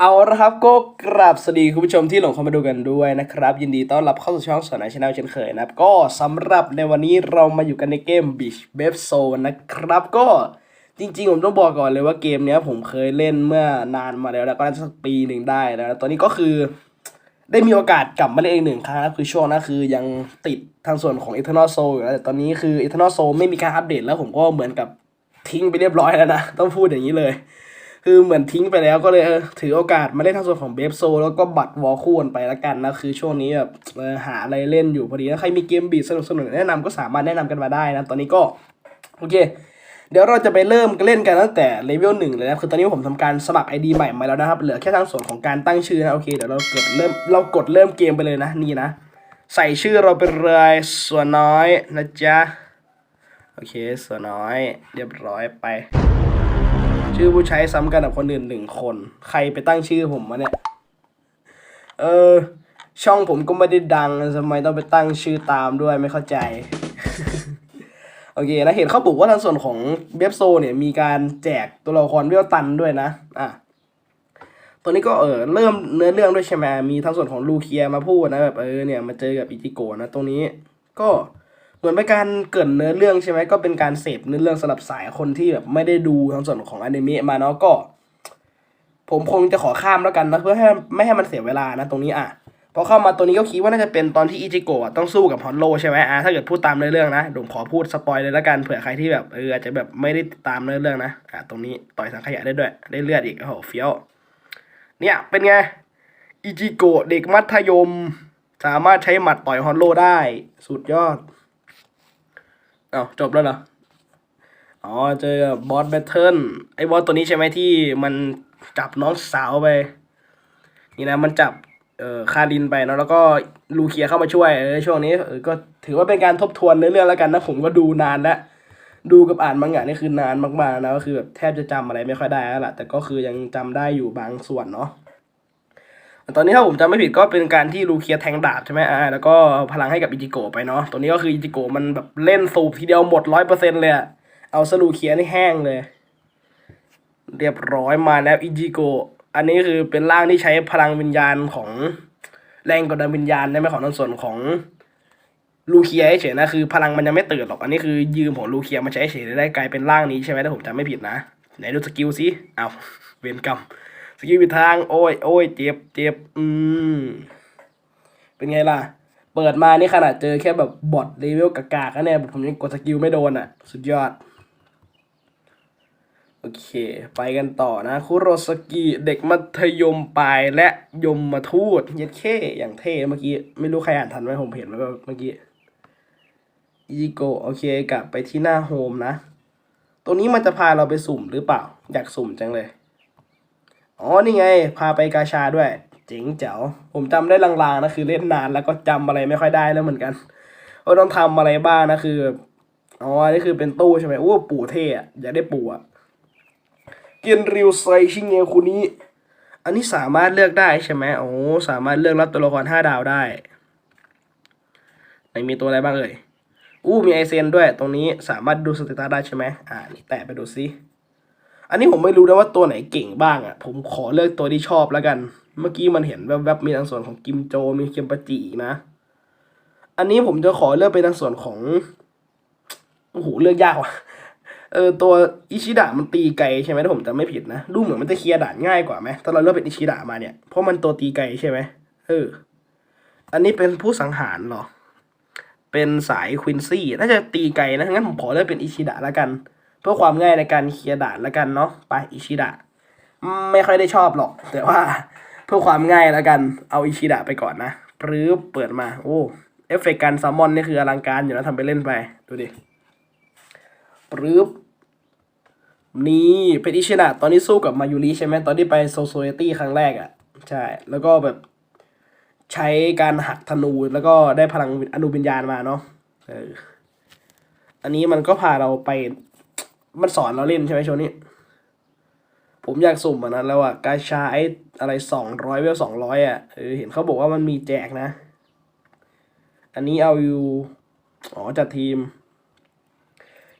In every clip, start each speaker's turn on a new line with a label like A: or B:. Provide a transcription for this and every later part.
A: เอาละครับก็กราบสวัสดีคุณผู้ชมที่หลงเข้ามาดูกันด้วยนะครับ ยินดีต้อนรับเข้าสู่ช่องสอนไอชแนลเช่นเคยนะครับ ก็สำหรับในวันนี้เรามาอยู่กันในเกม Beach b a b Zone นะครับ ก็จริงๆ ผมต้องบอกก่อนเลยว่าเกมนี้ผมเคยเล่นเมื่อนานมาแล้วแล้วก็น่าจะสักปีหนึ่งได้แล้วตอนนี้ก็คือ ได้มีโอกาสกลับมาเล่นอีกหนึ่งครั้งนะคือช่วงนั้นคือยังติดทางส่วนของ Eternal Soul อยู่นะแต่ตอนนี้คือ Eternal Soul ไม่มีการอัปเดตแล้วผมก็เหมือนกับทิ้งไปเรียบร้อยแล้วนะต้องพูดอย่างนี้เลย คือเหมือนทิ้งไปแล้วก็เลยเออถือโอกาสมาเล่นทางส่วนของเบฟโซแล้วก็บัตรวอลคู่กันไปละกันนะคือช่วงนี้แบบหาอะไรเล่นอยู่พอดีถ้าใครมีเกมบีสนุกสนุกแนะนำก็สามารถแนะนำกันมาได้นะ ตอนนี้ก็โอเค เดี๋ยวเราจะไปเริ่มเล่นกันตั้งแต่เลเวลหนึ่งเลยนะคือตอนนี้ผมทำการสมัคร ID ใหม่มาแล้วนะครับเหลือแค่ทางส่วนของการตั้งชื่อนะโอเคเดี๋ยวเรากดเริ่มเรากดเริ่มเกมไปเลยนะนี่นะ ใส่ชื่อเราไปเลยส่วนน้อยนะจ๊ะโอเคส่วนน้อย เรียบร้อยไป ชื่อผู้ใช้ซ้ำกันกับคนอื่นหนึ่งคน ใครไปตั้งชื่อผมวะเนี่ย เออ ช่องผมก็ไม่ได้ดังทำไมต้องไปตั้งชื่อตามด้วยไม่เข้าใจ โอเคนะ เห็นเขาบอกว่าทางส่วนของเว็บโซเนี่ยมีการแจกตัวละครเวลตันด้วยนะ อะตัวนี้ก็เออเริ่มเนื้อเรื่องด้วยใช่ไหมมีทั้งส่วนของลูเคียมาพูดนะแบบเออเนี่ยมาเจอกับอิจิโกะนะตรงนี้ ก็ เหมือนเป็นการเกรินเนื้อเรื่องใช่ไหมก็เป็นการเสพเนื้อเรื่องสำหรับสายคนที่แบบไม่ได้ดูทั้งส่วนของอนิเมะมาเนาะก็ ผมคงจะขอข้ามแล้วกันนะเพื่อให้ไม่ให้มันเสียเวลานะตรงนี้อะพอเข้ามาตัวนี้ก็คิดว่าน่าจะเป็นตอนที่อิจิโกะต้องสู้กับฮอนโลใช่ไหมอะถ้าเกิดพูดตามเนื้อเรื่องนะผมขอพูดสปอยเลยแล้วกันเผื่อใครที่แบบเอออาจจะแบบไม่ได้ติดตามเนื้อเรื่องนะอะตรงนี้ต่อยสังขยะได้ด้วยได้เลือดอีกโอ้โหเฟี้ยว เนี่ยเป็นไงอิจิโกะเด็กมัธยม สามารถใช้หมัดต่อยฮอนโลได้ สุดยอด เอาจบแล้วเหรอ อ๋อเจอบอสแบทเทิลไอ้บอสตัวนี้ใช่ไหมที่มันจับน้องสาวไป นี่นะมันจับเอ่อคารินไปเนาะแล้วก็ลูเคียเข้ามาช่วยเออช่วงนี้เออก็ถือว่าเป็นการทบทวนเนื้อเรื่องแล้วกันนะผมก็ดูนานแล้วดูกับอ่านมังงะนี่คือนานมากๆนะก็คือแบบแทบจะจำอะไรไม่ค่อยได้แล้วล่ะแต่ก็คือยังจำได้อยู่บางส่วนเนาะ ตอนนี้ถ้าผมจำไม่ผิดก็เป็นการที่ลูเคียแทงดาบใช่ไหมอ่าแล้วก็พลังให้กับอิจิโกะไปเนาะตัวนี้ก็คืออิจิโกะมันแบบเล่นสูบทีเดียวหมดร้อยเปอร์เซ็นเลยอะเอาสลูเคียนี่แห้งเลย เรียบร้อยมาแล้วอิจิโกะอันนี้คือเป็นร่างที่ใช้พลังวิญญาณของแรงกดดันวิญญาณได้ไหมของทางส่วนของลูเคียเฉยนะคือพลังมันยังไม่ตื่นหรอกอันนี้คือยืมของลูเคียมาใช้เฉยได้กลายเป็นร่างนี้ใช่ไหมถ้าผมจำไม่ผิดนะไหนดูสกิลสิเอาวเวนกรรม สกิลผิดทาง โอ้ย โอ้ย เจ็บเจ็บอืม เป็นไงล่ะ เปิดมานี่ขนาดเจอแค่แบบบอทเลเวลกากๆก็เนี่ยผมยังกดสกิลไม่โดนอะ สุดยอด โอเค ไปกันต่อนะ คุโรสกิเด็กมัธยมปลายและยมมาทูตเย็ดเข้อย่างเท่เมื่อกี้ ไม่รู้ใครอ่านทันไหมผมเห็นไหมาเมื่อกี้อีโกโอเคกลับไปที่หน้าโฮมนะตัวนี้มันจะพาเราไปสุ่มหรือเปล่า อยากสุ่มจังเลย อ๋อนี่ไง พาไปกาชาด้วยเจ๋งเจ๋วผมจำได้ลางๆนะคือเล่นนานแล้วก็จำอะไรไม่ค่อยได้แล้วเหมือนกันว่าต้องทำอะไรบ้างนะคืออ๋อนี่คือเป็นตู้ใช่ไหมอู้ปู่เท่อะอยากได้ปู่อะเกียนริวไซชิงเงคุนี้ อันนี้สามารถเลือกได้ใช่ไหมโอ้สามารถเลือกรับตัวละครห้าดาวได้ไหนมีตัวอะไรบ้างเอ่ยอู้มีไอเซนด้วยตรงนี้สามารถดูสเตตัสได้ใช่ไหมอ่านี่แตะไปดูซิ อันนี้ผมไม่รู้นะว่าตัวไหนเก่งบ้างอะ ผมขอเลือกตัวที่ชอบแล้วกัน เมื่อกี้มันเห็นแวบๆมีทางส่วนของกิมโจมีเคียมปาจิอีนะ อันนี้ผมจะขอเลือกไปทางส่วนของโอ้โหเลือกยากว่ะเออตัวอิชิดะมันตีไกลใช่ไหมถ้าผมจำไม่ผิดนะดูเหมือนมันจะเคลียร์ด่านง่ายกว่าไหมถ้าเราเลือกเป็นอิชิดะมาเนี่ยเพราะมันตัวตีไกลใช่ไหมเออ อันนี้เป็นผู้สังหารหรอ เป็นสายควินซี่น่าจะตีไกลนะงั้นผมขอเลือกเป็นอิชิดะแล้วกัน เพื่อความง่ายในการเคลียร์ด่านแล้วกันเนาะไปอิชิดะไม่ค่อยได้ชอบหรอก แต่ว่าเพื่อความง่ายแล้วกันเอาอิชิดะไปก่อนนะปรื้อเปิดมา โอ้เอฟเฟกต์การซัมมอนนี่คืออลังการอยู่นะทำไปเล่นไป ดูดิปรื้อนี่เป็นอิชินะตอนนี้สู้กับมายูริใช่ไหมตอนที่ไปโซโซเอตี้ครั้งแรกอะ่ะ ใช่ แล้วก็แบบใช้การหักธนูแล้วก็ได้พลังอนุวิญญาณมาเนาะอออันนี้มันก็พาเราไป มันสอนเราเล่นใช่ไหมช่วงนี้ ผมอยากสุ่มอันนั้นแล้วอะกาชาไออะไรสองร้อยเวลสองร้อยอะเออเห็นเขาบอกว่ามันมีแจกนะ อันนี้เอาอยู่ อ๋อจัดทีม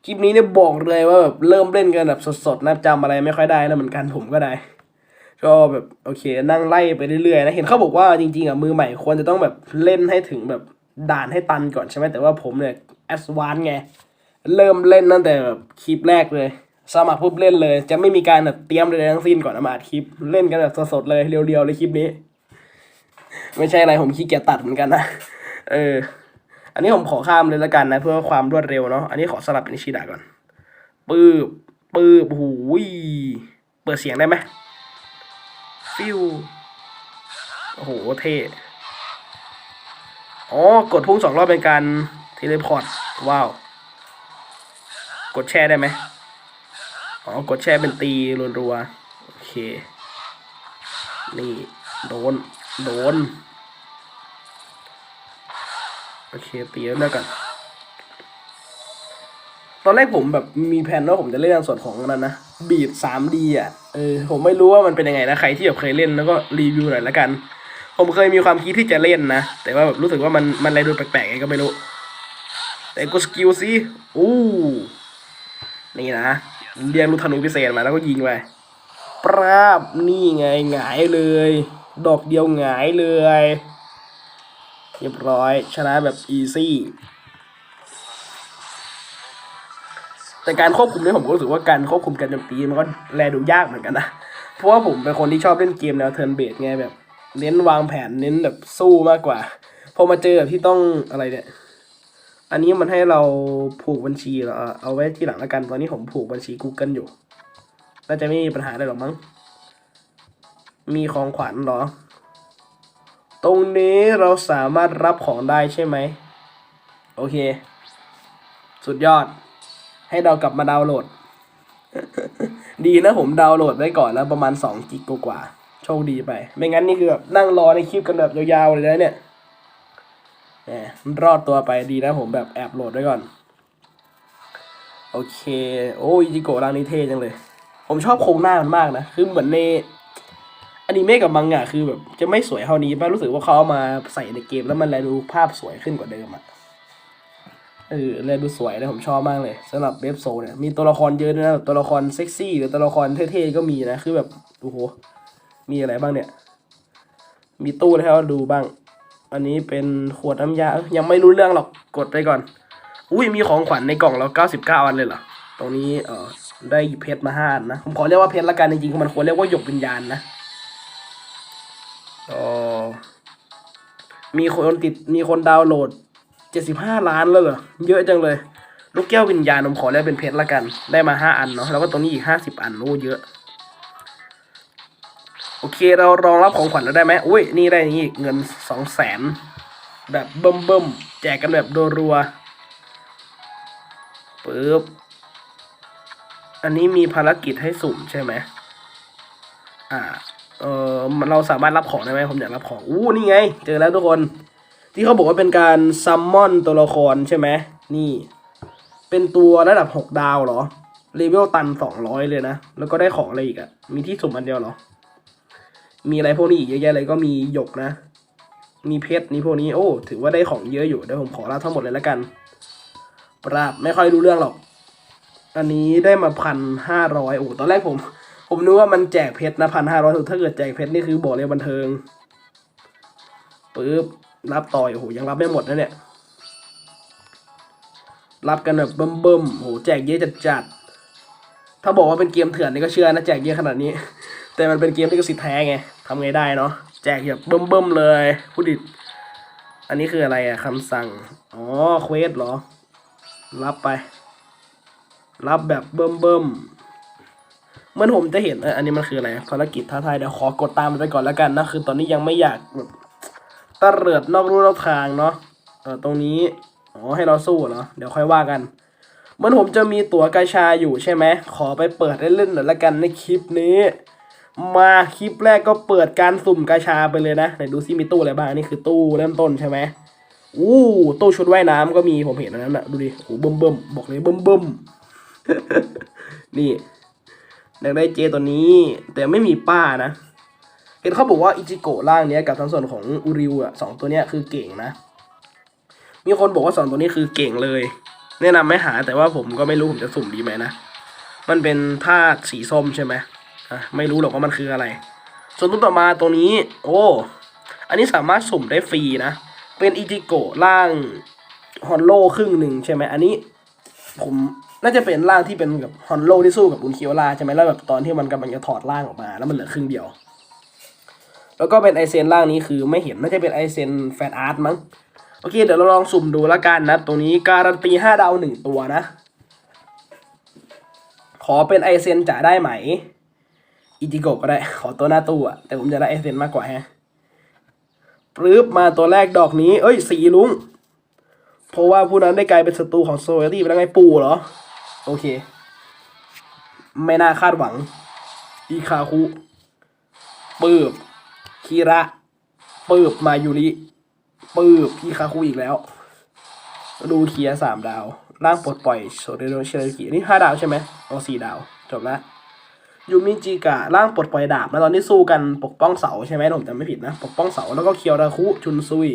A: คลิปนี้เนี่ยบอกเลยว่าแบบเริ่มเล่นกันแบบสดๆนะจำอะไรไม่ค่อยได้แล้วเหมือนกันผมก็ได้ ก็แบบโอเคนั่งไล่ไปเรื่อยๆนะเห็นเขาบอกว่าจริงๆอะมือใหม่ควรจะต้องแบบเล่นให้ถึงแบบด่านให้ตันก่อนใช่ไหมแต่ว่าผมเนี่ยแอสวานไง เริ่มเล่นตั้งแต่แบบคลิปแรกเลย สมัครปุ๊บเล่นเลย จะไม่มีการแบบเตรียมเลยทั้งสิ้นก่อนเอามาอัดคลิปเล่นกันแบบสดๆเลยเรียวๆเลยคลิปนี้ ไม่ใช่อะไรผมขี้เกียจตัดเหมือนกันนะเออ อันนี้ผมขอข้ามเลยละกันนะ เพื่อความรวดเร็วเนาะอันนี้ขอสลับเป็นชิดาก่อนปืบปืบโอ้โหูยเปิดเสียงได้ไหมฟิวโอ้โหเท่อ๋อกดพุ่งสองรอบเป็นการเทเลพอร์ต ว้าว กดแช่ได้ไหมอ๋อกดแช่เป็นตีรัวๆโอเค นี่ โดน โดน โอเค ตีแล้วเลิกกัน ตอนแรกผมแบบมีแผนว่าผมจะเล่นในส่วนของนั้นนะ บีด 3D อะ เออ ผมไม่รู้ว่ามันเป็นยังไงนะ ใครที่แบบเคยเล่นแล้วก็รีวิวหน่อยละกัน ผมเคยมีความคิดที่จะเล่นนะ แต่ว่าแบบรู้สึกว่ามันมันอะไรดูแปลกๆไงก็ไม่รู้ แต่กูสกิลสิอู้ นี่นะเรียกลูกธนูพิเศษมาแล้วก็ยิงไปปราบนี่ไงหงายเลย ดอกเดียวหงายเลยเรียบร้อยชนะแบบอีซี่แต่การควบคุมเนี่ยผมก็รู้สึกว่าการควบคุมการโจมตีมันก็แลดูยากเหมือนกันนะ เพราะว่าผมเป็นคนที่ชอบเล่นเกมแนวเทิร์นเบสไงแบบ เน้นวางแผนเน้นแบบสู้มากกว่า พอมาเจอแบบที่ต้องอะไรเนี่ย อันนี้มันให้เราผูกบัญชีเหรอเอาไว้ที่หลังล้วกัน ตอนนี้ผมผูกบัญชี Google อยู่ น่าจะไม่มีปัญหาอะไรหรอกมั้ง มีของขวัญหรอ ตรงนี้เราสามารถรับของได้ใช่ไหม โอเค สุดยอด ให้เรากลับมาดาวน์โหลด ดีนะผมดาวน์โหลดไว้ก่อนแล้วประมาณ2กิกกว่า โชคดีไป ไม่งั้นนี่คือแบบนั่งรอในคลิปกันแบบยาวๆเลยนะเนี่ย แหมรอดตัวไปดีนะผมแบบแอบโหลดไว้ก่อน โอเค โอ้ยจิโกะร่างนี้เท่จังเลย ผมชอบโครงหน้ามันมากนะ คือเหมือนในอนิเมะกับมังงะคือแบบจะไม่สวยเท่านี้ป่ะรู้สึกว่าเขาเอามาใส่ในเกมแล้วมันแลดูภาพสวยขึ้นกว่าเดิมอะเออแลดูสวยนะผมชอบมากเลยสำหรับเว็บโซเนี่ยมีตัวละครเยอะด้วยนะแบบตัวละครเซ็กซี่หรือตัวละครเท่ๆก็มีนะคือแบบโอ้โหมีอะไรบ้างเนี่ย มีตู้ให้เราดูบ้าง อันนี้เป็นขวดน้ำยา ยังไม่รู้เรื่องหรอกกดไปก่อน อุ้ยมีของขวัญในกล่องเราเก้าสิบเก้าอันเลยเหรอตรงนี้เออได้เพชรมาห้านนะ ผมขอเรียกว่าเพชรละกันจริงๆมันควรเรียกว่าหยกวิญญาณนะออมีคนติดมีคนดาวน์โหลดเจ็ดสิบห้าล้านแล้วเหรอเยอะจังเลย ลูกแก้ววิญญาณผมขอเรียกเป็นเพชรละกัน ได้มาห้าอันเนาะแล้วก็ตรงนี้อีกห้าสิบอันโอ้เยอะ โอเคเรารองรับของขวัญแล้วได้ไหมอุ้ยนี่ได้นี่เงินสองแสนแบบเบิ่มเบิ่มแจกกันแบบรัวๆปึ๊บอันนี้มีภารกิจให้สุ่มใช่ไหมอ่าเออเราสามารถรับของได้ไหมผมอยากรับของอู้นี่ไง เจอแล้วทุกคน ที่เขาบอกว่าเป็นการซัมมอนตัวละครใช่ไหมนี่ เป็นตัวระดับหกดาวเหรอเลเวลตันสองร้อยเลยนะ แล้วก็ได้ของอะไรอีกอะมีที่สุ่มอันเดียวเหรอ มีอะไรพวกนี้อีกเยอะแยะเลยก็มีหยกนะ มีเพชรนี่พวกนี้โอ้ ถือว่าได้ของเยอะอยู่เดี๋ยวผมขอรับทั้งหมดเลยแล้วกัน ปราบไม่ค่อยรู้เรื่องหรอก อันนี้ได้มาพันห้าร้อยโอ้ตอนแรกผม ผมนึกว่ามันแจกเพชรนะพันห้าร้อยถ้าเกิดแจกเพชรนี่คือบอกเลยบันเทิงปึ๊บรับต่อยโอ้โหยังรับไม่หมดนะเนี่ยรับกันแบบเบิ่มๆโอ้โหแจกเยอะจัดจัดๆ ถ้าบอกว่าเป็นเกมเถื่อนนี่ก็เชื่อนะแจกเยอะขนาดนี้ แต่มันเป็นเกมที่กสิทธิ์แท้ไง ทำไงได้เนาะแจกแบบเบิ่มเบิ่มๆเลยพูดดิอันนี้คืออะไรอะคำสั่ง อ๋อเควสเหรอ รับไป รับแบบเบิ่มเบิ่มๆเหมื่อนผมจะเห็นเอออันนี้มันคืออะไรภารกิจท้าทายเดี๋ยวขอกดตามมันไปก่อนแล้วกันนะคือตอนนี้ยังไม่อยากแบบตะเริดนอกรูนอกทางเนาะเออตรงนี้อ๋อให้เราสู้เหรอเดี๋ยวค่อยว่ากันเหมื่อนผมจะมีตั๋วกาชาอยู่ใช่ไหมขอไปเปิดเล่นๆหน่อยละกันในคลิปนี้ มาคลิปแรกก็เปิดการสุ่มกาชาไปเลยนะไหนดูซิมีตู้อะไรบ้างอันนี่คือตู้เริ่มต้นใช่ไหมอู้ตู้ชุดว่ายน้ำก็มีผมเห็นอันนั้นนะดูดิโอ้เบิ่มเบิ่มบอกเลยเบิ่มเบิ่มนี่อยากได้เจตัวนี้ แต่ไม่มีป้านะเห็นเขาบอกว่าอิจิโกะร่างเนี้ยกับทั้งส่วนของอูริวอะสองตัวเนี้ยคือเก่งนะ มีคนบอกว่าสองตัวนี้คือเก่งเลย แนะนำไม่หาแต่ว่าผมก็ไม่รู้ผมจะสุ่มดีไหมนะมันเป็นธาตุสีส้มใช่ไหม อะไม่รู้หรอกว่ามันคืออะไร ส่วนตัวต่อมาตัวนี้ โอ้ อันนี้สามารถสุ่มได้ฟรีนะ เป็นอิจิโกะร่างฮอนโลครึ่งหนึ่งใช่ไหมอันนี้ ผมน่าจะเป็นร่างที่เป็นกับฮอนโลที่สู้กับอุนคิโอลาใช่ไหมแล้วแบบตอนที่มันกำลังจะถอดร่างออกมา แล้วมันเหลือครึ่งเดียว แล้วก็เป็นไอเซนร่างนี้คือไม่เห็นน่าจะเป็นไอเซนแฟนอาร์ตมั้งโอเค เดี๋ยวเราลองสุ่มดูแล้วกันนะ ตรงนี้การันตีห้าดาวหนึ่งตัวนะ ขอเป็นไอเซนจะได้ไหม อิจิโกะก็ได้ ขอตัวหน้าตู้อะแต่ผมจะได้ไอเซนมากกว่าฮะปรื๊บมาตัวแรกดอกนี้ เอ้ย สีลุง เพราะว่าผู้นั้นได้กลายเป็นศัตรูของโซเวตี้ไปแล้วไงปู่เหรอ โอเค ไม่น่าคาดหวัง อีคาคุปืบคีระปืบมายูริปืบอีคาคุอีกแล้วดูเคียร์สามดาว ร่างปลดปล่อยโซเดโนเชลกินี่ห้าดาวใช่ไหมเอาสี่ดาว จบละ ยูมิจิกะร่างปลดปล่อยดาบ แล้วตอนที่สู้กันปกป้องเสาใช่ไหมผมจำไม่ผิดนะ ปกป้องเสาแล้วก็เคียวราคุชุนซุย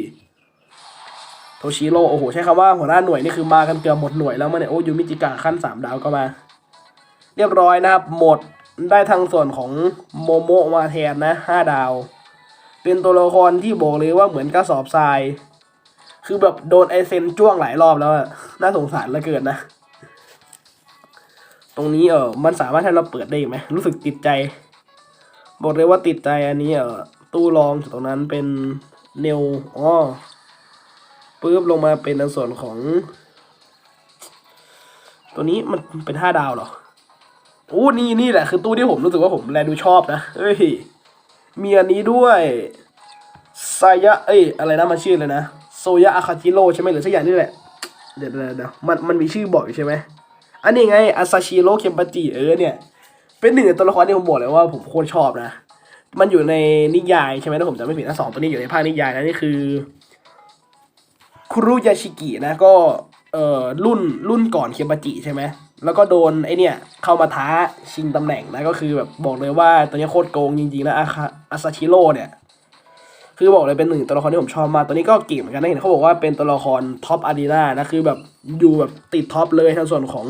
A: โทชิโร่โอ้โหใช้คำว่าหัวหน้าหน่วยนี่คือมากันเกือบหมดหน่วยแล้วมั้งเนี่ยโอ้ยูมิจิกะขั้นสามดาวก็มา เรียบร้อยนะครับหมดได้ทางส่วนของโมโมะมาแทนนะห้าดาว เป็นตัวละครที่บอกเลยว่าเหมือนกระสอบทราย คือแบบโดนไอเซนจ้วงหลายรอบแล้วอะน่าสงสารเหลือเกินนะ ตรงนี้เออมันสามารถให้เราเปิดได้ไหมรู้สึกติดใจ บอกเลยว่าติดใจอันนี้เออตู้รองจากตรงนั้นเป็นเนวอ๋อปุ๊บลงมาเป็นในส่วนของ ตัวนี้มันเป็นห้าดาวเหรอโอ้นี่นี่แหละคือตู้ที่ผมรู้สึกว่าผมแลดูชอบนะเอ้ยมีอันนี้ด้วยไซยะเอ้ยอะไรนะมันชื่อเลยนะโซยะอาคาจิโร่ใช่ไหมหรือสักอย่างนี่แหละเดี๋ยวเดี๋ยวเดี๋ยวมันมันมีชื่อบอกอยู่ใช่ไหม อันนี้ไงอาซาชิโร่เคมปาจิเออเนี่ย เป็นหนึ่งในตัวละครที่ผมบอกเลยว่าผมโคตรชอบนะ มันอยู่ในนิยายใช่ไหมถ้าผมจำไม่ผิดนะสองตัวนี้อยู่ในภาคนิยายนะนี่คือคุรุยาชิกินะก็เอ่อรุ่นรุ่นก่อนเคมปาจิใช่ไหมแล้วก็โดนไอเนี่ยเข้ามาท้าชิงตำแหน่งนะก็คือแบบบอกเลยว่าตัวนี้โคตรโกงจริงๆนะอาคาอาซาชิโร่เนี่ย คือบอกเลยเป็นหนึ่งตัวละครที่ผมชอบมากตัวนี้ก็เก่งเหมือนกันนะเห็นเขาบอกว่าเป็นตัวละครท็อปอารีนานะคือแบบอยู่แบบติดท็อปเลยทางส่วนของ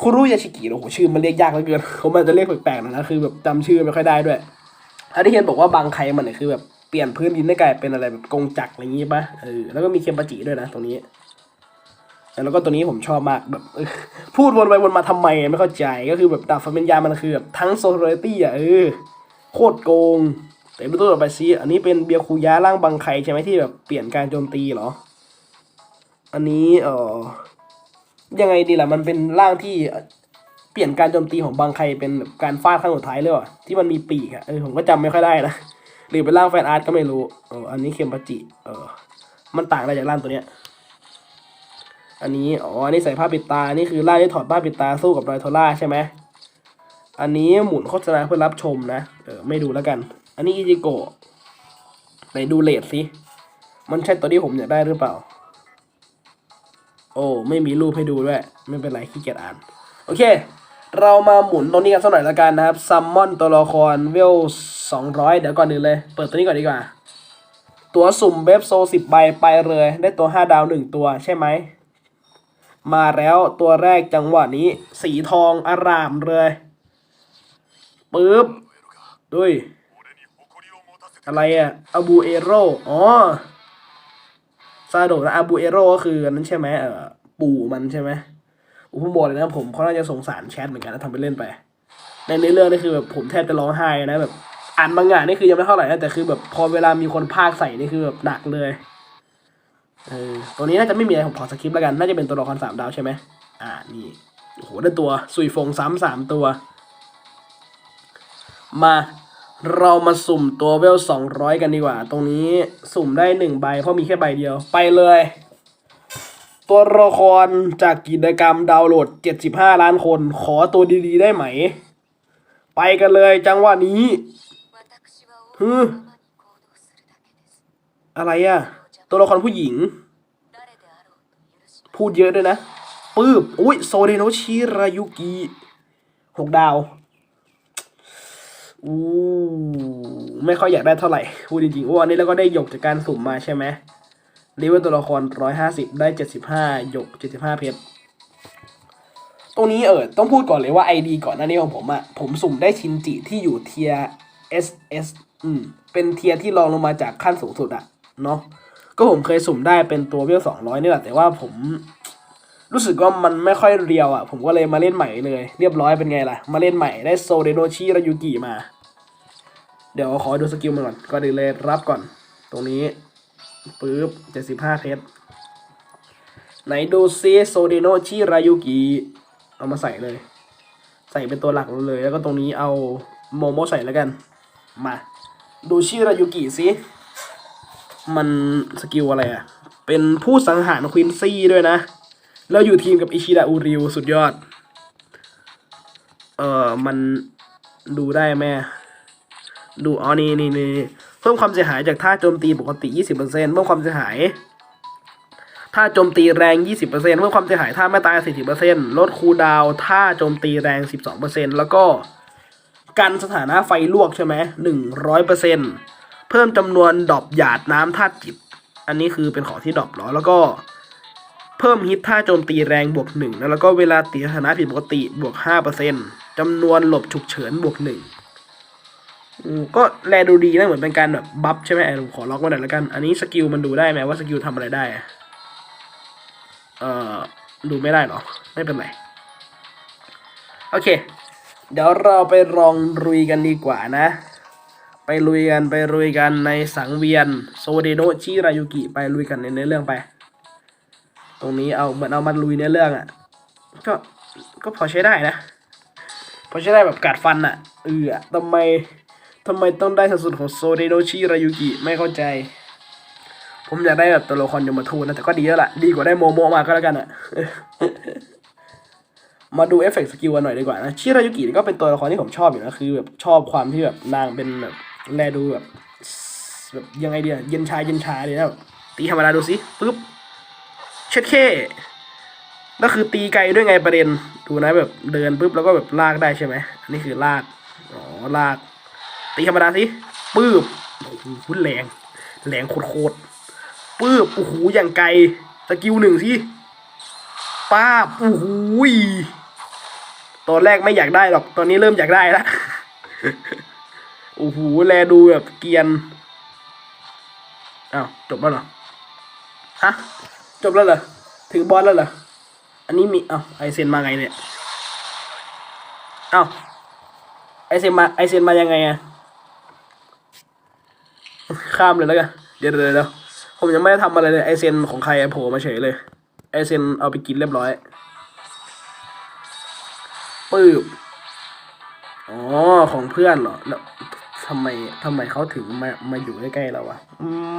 A: คุรุยาชิกิโอ้โหชื่อมันเรียกยากเหลือเกินเขามันจะเรียกแปลกๆนะนะคือแบบจำชื่อไม่ค่อยได้ด้วยอันที่เห็นบอกว่าบางใครมันเนี่ยคือแบบเปลี่ยนพื้นดินได้กลายเป็นอะไรแบบกงจักรอะไรอย่างงี้ปะเออแล้วก็มีเคมปาจิด้วยนะตรงนี้แล้วก็ตัวนี้ผมชอบมากแบบออพูดวนไปวนมาทำไมไม่เข้าใจก็คือแบบดาบฟันเป็นยามันคือแบบทั้งโซเรตี้อะเออโคตรโกง แต่ดูตัวต่อไปซิอันนี้เป็นเบียคูยะร่างบังไคใช่ไหมที่แบบเปลี่ยนการโจมตีเหรอ อันนี้เออยังไงดีล่ะมันเป็นร่างที่เปลี่ยนการโจมตีของบังไคเป็นแบบการฟาดครั้งสุดท้ายเลยว่ะที่มันมีปีกอะเออผมก็จำไม่ค่อยได้นะหรือเป็นร่างแฟนอาร์ตก็ไม่รู้เอออันนี้เคมปาจิ เออ มันต่างอะไรจากร่างตัวเนี้ย อันนี้อ๋ออันนี้ใส่ผ้าปิดตานนี้คือร่างที่ถอดผ้าปิดตาสู้กับรอยโทล่าใช่ไหมอันนี้หมุนโฆษณาเพื่อรับชมนะเออไม่ดูแล้วกัน อันนี้อิจิโกะไหนดูเลทสิมันใช่ตัวที่ผมอยากได้หรือเปล่า โอ้ ไม่มีรูปให้ดูด้วย ไม่เป็นไรขี้เกียจอ่าน โอเค เรามาหมุนตรงนี้กันสักหน่อยละกันนะครับ ซัมมอนตัวละครเวลสองร้อยเดี๋ยวก่อนอื่นเลย เปิดตัวนี้ก่อนดีกว่า ตัวสุ่มเบฟโซสิบใบไปเลย ได้ตัวห้าดาวหนึ่งตัวใช่ไหม มาแล้วตัวแรกจังหวะนี้ สีทองอารามเลยปึ๊บดุย อะไรอะอาบูเอโรอ๋อซาโดะนะอาบูเอโรก็คืออันนั้นใช่ไหมเออปู่มันใช่ไหมอ้ผมบอกเลยนะผมเขาน่าจะสงสารแชทเหมือนกันนะทำไปเล่นไป ในเรื่องนี่คือแบบผมแทบจะร้องไห้นะแบบอ่านบางงานนี่คือยังไม่เท่าไหร่นะแต่คือแบบพอเวลามีคนพากใส่นี่คือแบบหนักเลยเออตัวนี้น่าจะไม่มีอะไรผมขอสคริปต์แล้วกัน น่าจะเป็นตัวละครสามดาวใช่ไหมอ่านี่โอ้โหได้ตัวซุยฟงซ้ำสามตัว มา เรามาสุ่มตัวเวลสองร้อยกันดีกว่า ตรงนี้สุ่มได้หนึ่งใบเพราะมีแค่ใบเดียวไปเลย ตัวละครจากกิจกรรมดาวน์โหลดเจ็ดสิบห้าล้านคน ขอตัวดีๆได้ไหม ไปกันเลยจังหวะนี้
B: ฮึ
A: อะไรอะ่ะ ตัวละครผู้หญิง พูดเยอะด้วยนะปื๊บอุ้ยโซเดโนชิรายุกิหกดาว อู้ไม่ค่อยอยากได้เท่าไหร่พูดจริงๆว่าอันนี้เราก็ได้หยกจากการสุ่มมาใช่ไหมรีเวลตัวละครร้อยห้าสิบได้เจ็ดสิบห้าหยกเจ็ดสิบห้าเพชรตรงนี้เออต้องพูดก่อนเลยว่าไอดีก่อนหน้านี้ของผมอะผมสุ่มได้ชินจิที่อยู่เทีย S S อืมเป็นเทียร์ที่รองลงมาจากขั้นสูงสุดอะเนาะก็ผมเคยสุ่มได้เป็นตัวเวลสองร้อยนี่แหละแต่ว่าผม รู้สึกว่ามันไม่ค่อยเรียวอะผมก็เลยมาเล่นใหม่เลย เรียบร้อยเป็นไงล่ะ มาเล่นใหม่ได้โซเดโนชิรายุกิมา เดี๋ยวขอดูสกิลมันก่อน ก็ดีเลยรับก่อน ตรงนี้ปึ๊บเจ็ดสิบห้าเพชรไหนดูซิโซเดโนชิรายุกิเอามาใส่เลย ใส่เป็นตัวหลักเลย แล้วก็ตรงนี้เอาโมโมใส่แล้วกัน มา ดูชิรายุกิซิมันสกิลอะไรอะ เป็นผู้สังหารควินซี่ด้วยนะ แล้วอยู่ทีมกับอิชิดะอูริวสุดยอด เออมันดูได้ไหมดูอ๋อนี่นี่นี่เพิ่มความเสียหายจากท่าโจมตีปกติ 20%เพิ่มความเสียหายถ้าโจมตีแรง 20%เพิ่มความเสียหายท่าไม่ตาย 40%ลดคูดาวท่าโจมตีแรง 12%แล้วก็กันสถานะไฟลวกใช่ไหม100%เพิ่มจำนวนดอปหยาดน้ำธาตุจิต อันนี้คือเป็นของที่ดรอปเหรอแล้วก็ เพิ่มฮิตท่าโจมตีแรงบวกหนึ่งแล้วก็เวลาตีสถานะผิดปกติบวกห้าเปอร์เซ็นจำนวนหลบฉุกเฉินบวกหนึ่งก็แลดูดีนะเหมือนเป็นการแบบบัฟใช่ไหมเออผมขอล็อกไว้หน่อยแล้วกัน อันนี้สกิลมันดูได้ไหมว่าสกิลทำอะไรได้ เอ่อ ดูไม่ได้หรอ ไม่เป็นไร โอเค เดี๋ยวเราไปลองลุยกันดีกว่านะ ไปลุยกันไปลุยกันในสังเวียน โซเดโนชิรายุกิไปลุยกันในเนื้อเรื่องไป ตรงนี้เอาเหมือนเอามาลุยในเรื่องอะ่ะ ก็ก็พอใช้ได้นะ พอใช้ได้แบบกัดฟันอะ่ะเออทำไมทำไมต้องได้สัดส่วนของโซเดโนชิรายุกิไม่เข้าใจ ผมอยากได้แบบตัวละครยมทูนะแต่ก็ดีแล้วล่ะ ดีกว่าได้โมโมมาก็แล้วกันอะ่ะมาดูเอฟเฟกต์สกิลกันหน่อยดีกว่านะชิรายุกิก็เป็นตัวละครที่ผมชอบอยู่นะคือแบบชอบความที่แบบนางเป็นแบบแลดูแบบแบบยังไงเดียเย็นชาเย็นชาเลยนะตีธรรมดาดูสิปึ๊บ เช็ดเคแล้วคือตีไกลด้วยไงประเด็น ดูนะแบบเดินปุ๊บแล้วก็แบบลากได้ใช่ไหมอันนี้คือลากอ๋อลาก ตีธรรมดาสิปื๊บโอ้โหแรงแรงโคตรๆปื๊บโอ้โหอย่างไกลสกิลหนึ่งสิป้าบโอ้โหตอนแรกไม่อยากได้หรอกตอนนี้เริ่มอยากได้ละโอ้โหแลดูแบบเกียนอ้าวจบแล้วเหรอฮะ จบแล้วเหรอ ถึงบอสแล้วเหรอ อันนี้มีเอ้าไอเซนมาไงเนี่ย เอ้าไอเซนมาไอเซนมายังไงอะข้ามเลยแล้วกัน เดี๋ยวเดี๋ยวเดี๋ยวผมยังไม่ได้ทำอะไรเลยไอเซนของใครอะโผล่มาเฉยเลย ไอเซนเอาไปกินเรียบร้อยปืบอ๋อ ของเพื่อนเหรอแล้วทำไมทำไมเขาถึงมามาอยู่ใกล้ๆเราอะ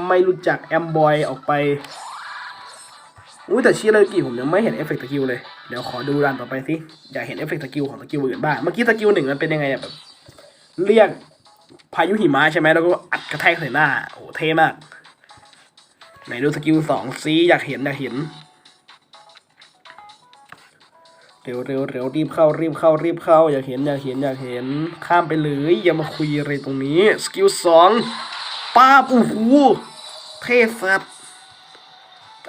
A: ไม่รู้จักแอมบอยออกไป อุ้ยแต่ชิรายุกิผมยังไม่เห็นเอฟเฟกต์สกิลเลย เดี๋ยวขอดูรันต่อไปสิอยากเห็นเอฟเฟกต์สกิลของสกิลอื่นบ้าง เมื่อกี้สกิลหนึ่งมันเป็นยังไงแบบเรียกพายุหิมะใช่ไหมแล้วก็อัดกระแทกใส่หน้า โอ้เท่มาก ไหนดูสกิลสองซีอยากเห็นอยากเห็น เร็วเร็วเร็วรีบเข้ารีบเข้ารีบเข้า อยากเห็นอยากเห็นอยากเห็น ข้ามไปเลยอย่ามาคุยอะไรตรงนี้สกิลสองป้าบโอ้โหเท่สัส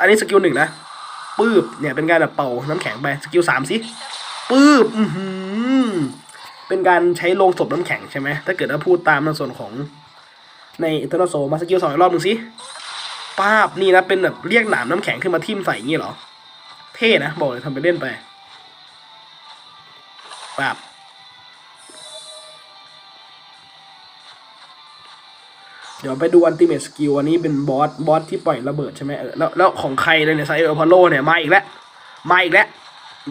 A: อันนี้สกิลหนึ่งนะ ปื๊บเนี่ยเป็นการแบบเป่าน้ำแข็งไปสกิลสามสิปื๊บอือหือเป็นการใช้โลงศพน้ำแข็งใช่ไหมถ้าเกิดว่าพูดตามในส่วนของในอินเทอร์เนโซมาสกิลสองอีกรอบหนึ่งสิป้าบนี่นะเป็นแบบเรียกหนามน้ำแข็งขึ้นมาทิ่มใส่อย่างนี้เหรอ เท่นะบอกเลยทำไปเล่นไปป้าบ เดี๋ยวไปดูอันติเม e สกิลอันนี้เป็นบอสบอสที่ปล่อยระเบิดใช่ไหมเออแล้วแล้วของใครเลยเนี่ยไซเออพอลโลเนี่ยมาอีกแล้วมาอีกแล้ว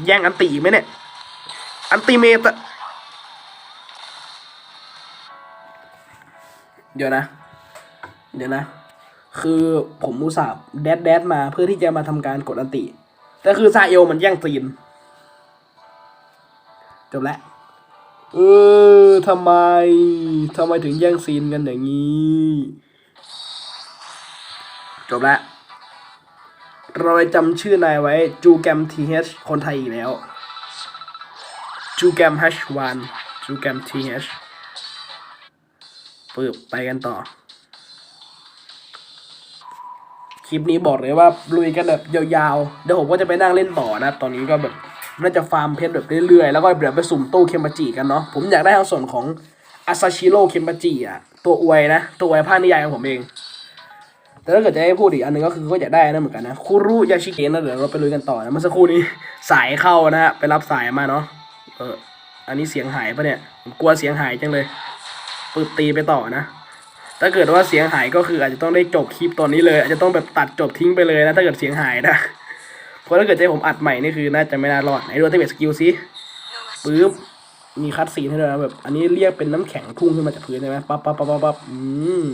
A: แย่งอันติอีไหมเนี่ย อันติเมตเดี๋ยวนะ เดี๋ยวนะ คือผมอุตส่าห์แดดแดดมาเพื่อที่จะมาทำการกดอันติ แต่คือซาเอลมันแย่งซีนจบแล้ว เออทำไมทำไมถึงแย่งซีนกันอย่างนี้ จบแล้วเราจำชื่อนายไว้จูแกมทีเฮคนไทยอีกแล้ว จูแกม H1 จูแกมทีเฮปึ๊บไปกันต่อ คลิปนี้บอกเลยว่าลุยกันแบบยาวๆ เดี๋ยวผมก็จะไปนั่งเล่นต่อนะครับ ตอนนี้ก็แบบ น่าจะฟาร์มเพชรแบบเรื่อยๆ แล้วก็เดี๋ยวไปสุ่มตู้เคมาจิกันเนาะ ผมอยากได้ทั้งส่วนของอาซาชิโร่เคมปาจิอะ ตัวอวยนะ ตัวอวยภาคนิยายของผมเอง แต่ถ้าเกิดจะให้พูดอีกอันหนึงก็คือก็อยากได้นะเหมือนกันนะคุรุยาชิเกะนะเดี๋ยวเราไปลุยกันต่อนะ เมื่อสักครู่นี้สายเข้านะฮะ ไปรับสายมาเนาะ เออ อันนี้เสียงหายปะเนี่ย ผมกลัวเสียงหายจังเลยปึ๊บตีไปต่อนะ ถ้าเกิดว่าเสียงหายก็คืออาจจะต้องได้จบคลิปตอนนี้เลย อาจจะต้องแบบตัดจบทิ้งไปเลยนะ ถ้าเกิดเสียงหายนะ เพราะถ้าเกิดให้ผมอัดใหม่นี่คือน่าจะไม่น่ารอดไหนดูอัลติเมทสกิลซิปึ๊บมีคัดซีนให้ด้วยนะแบบอันนี้เรียกเป็นน้ำแข็งพุ่งขึ้นมาจากพื้นใช่ไหมปั๊บปั๊บปั๊บปั๊บปั๊บอืม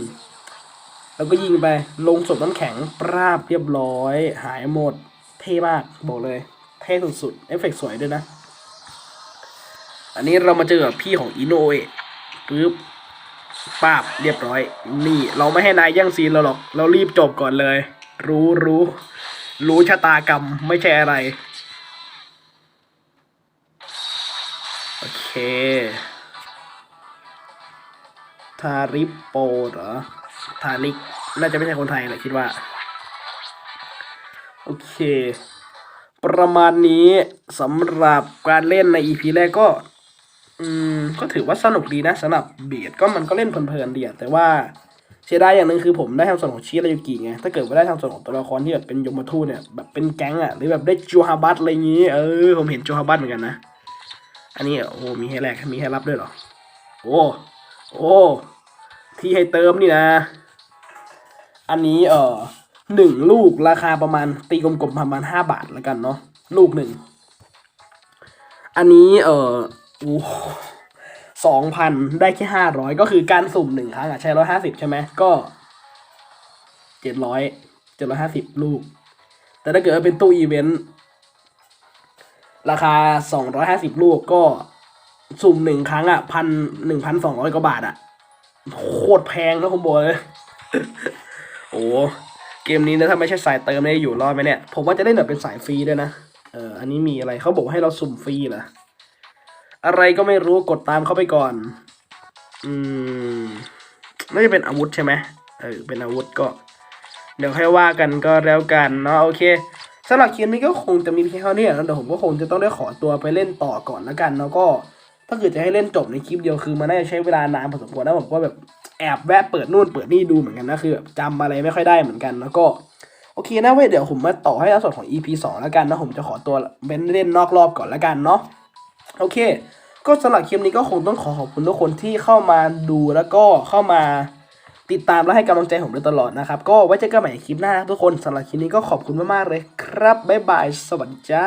A: แล้วก็ยิงไปลงศพน้ำแข็งปราบเรียบร้อย หายหมด เท่มากบอกเลย เท่สุดๆเอฟเฟกต์สวยด้วยนะ อันนี้เรามาเจอกับพี่ของอิโนเอะปึ๊บป้าบเรียบร้อย นี่ เราไม่ให้นายแย่งซีนเราหรอก เรารีบจบก่อนเลย รู้รู้ รู้ชะตากรรมไม่ใช่อะไร โอเคทาริปโปเหรอทาริกน่าจะไม่ใช่คนไทยแหละคิดว่า โอเค ประมาณนี้สำหรับการเล่นใน EP แรกก็ อืม ก็ถือว่าสนุกดีนะสำหรับเบียดก็มันก็เล่นเพลินๆดีอะแต่ว่า เสียดายอย่างหนึ่งคือผมได้ทำส่วนของชีรายุกิไง ถ้าเกิดว่าได้ทำส่วนของตัวละครที่แบบเป็นยมทูตเนี่ยแบบเป็นแก๊งอะหรือแบบได้จูฮาบัตอะไรอย่างงี้ เออผมเห็นจูฮาบัตเหมือนกันนะ อันนี้โอ้โหมีให้แลกมีให้รับด้วยเหรอ โอ้โอ้ที่ให้เติมนี่นะ อันนี้เออหนึ่งลูกราคาประมาณตีกลมๆประมาณห้าบาทแล้วกันเนาะลูกหนึ่ง อันนี้เอ่อ สองพันได้แค่ห้าร้อยก็คือการสุ่มหนึ่งครั้งอะใช้ร้อยห้าสิบใช่ไหมก็เจ็ดร้อยเจ็ดร้อยห้าสิบลูก แต่ถ้าเกิดว่าเป็นตู้อีเวนต์ราคาสองร้อยห้าสิบลูกก็สุ่มหนึ่งครั้งอะพันหนึ่งพันสองร้อยกว่าบาทอะ โคตรแพงนะผมบอกเลย โอ้เกมนี้นะถ้าไม่ใช่สายเติมเนี่ยอยู่รอดไหมเนี่ย ผมว่าจะได้แบบเป็นสายฟรีด้วยนะ เอออันนี้มีอะไรเขาบอกให้เราสุ่มฟรีเหรอ อะไรก็ไม่รู้กดตามเข้าไปก่อน อืมน่าจะเป็นอาวุธใช่ไหมเออเป็นอาวุธก็ เดี๋ยวค่อยว่ากันก็แล้วกันเนาะโอเคสำหรับคลิปนี้ก็คงจะมีเพียงเท่านี้นะเดี๋ยวผมก็คงจะต้องได้ขอตัวไปเล่นต่อก่อนแล้วกันแล้วก็ถ้าเกิดจะให้เล่นจบในคลิปเดียวคือมันน่าจะใช้เวลานานพอสมควรนะผมก็แบบแอบแวะเปิดนู่นเปิดนี่ดูเหมือนกันนะคือแบบจำอะไรไม่ค่อยได้เหมือนกันแล้วก็โอเคนะเว้ยเดี๋ยวผมมาต่อให้ในส่วนของ EP 2 แล้วกันนะผมจะขอตัวเล่นเล่นนอกรอบก่อนแล้วกันเนาะโอเค ก็สำหรับคลิปนี้ก็คงต้องขอขอบคุณทุกคนที่เข้ามาดูแล้วก็เข้ามาติดตามและให้กำลังใจผมโดยตลอดนะครับ ก็ไว้เจอกันใหม่ในคลิปหน้าทุกคนสำหรับคลิปนี้ก็ขอบคุณมากๆเลยครับบ๊ายบายสวัสดีจ้า